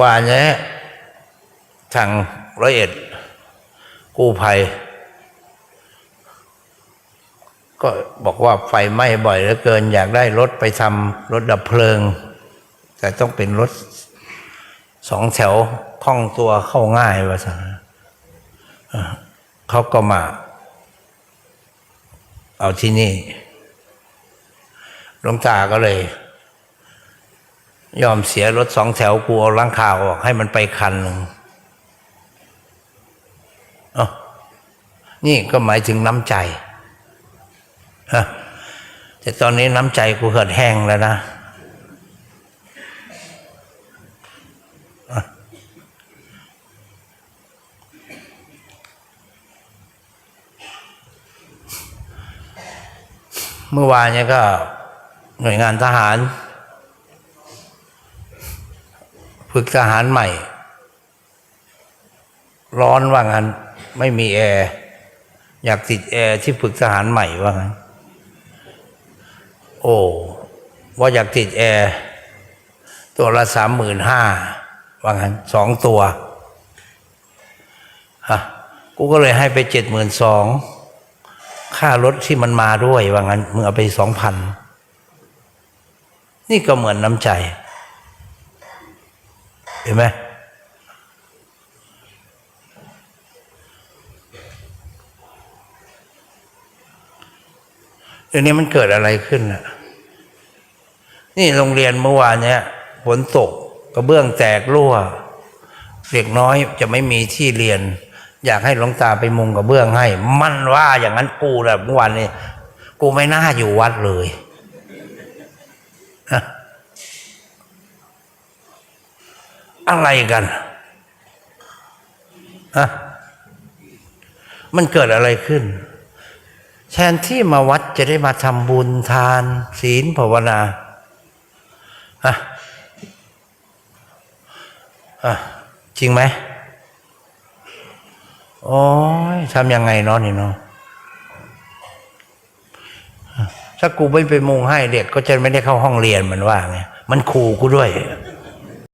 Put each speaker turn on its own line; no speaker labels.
วานนี้ทางร้อยเอ็ด กู้ภัย ก็บอกว่าไฟไหม้บ่อยเหลือเกิน อยากได้รถไปทำรถดับเพลิง แต่ต้องเป็นรถสองแถวคล่องตัวเข้าง่ายว่าสันเขาก็มา เอาที่นี่หลวงตาก็เลย ยอมเสียรถสองแถวกูเอาหลังคาออก ให้มันไปคันหนึ่งอ้านี่ก็หมายถึงน้ำใจ แต่ตอนนี้น้ำใจกูเหือดแห้งแล้วนะเมื่อวานเนี่ยก็หน่วยงานทหาร ฝึกทหารใหม่ ร้อนว่างั้น ไม่มีแอร์ อยากติดแอร์ที่ฝึกทหารใหม่ว่างั้น โอ้ว่าอยากติดแอร์ ตัวละสามหมื่นห้าว่างั้นสองตัวฮะกูก็เลยให้ไปเจ็ดหมื่นสองค่ารถที่มันมาด้วยว่างั้นมึงเอาไปสองพันนี่ก็เหมือนน้ำใจ เห็นไหมเดี๋ยวนี้มันเกิดอะไรขึ้นน่ะ นี่โรงเรียนเมื่อวานเนี้ยฝนตกกระเบื้องแตกรั่ว เด็กน้อยจะไม่มีที่เรียน อยากให้หลวงตาไปมุงกระเบื้องให้ มันว่าอย่างนั้นกูแหละเมื่อวานนี้กูไม่น่าอยู่วัดเลยฮะ อะไรกันอะมันเกิดอะไรขึ้น แทนที่มาวัดจะได้มาทำบุญทาน ศีลภาวนาอะอะจริงไหมโอ้ยทำยังไงเนาะนี่เนาะถ้ากูไม่ไปมุงให้เด็กก็จะไม่ได้เข้าห้องเรียนมันว่าไงมันขู่กูด้วย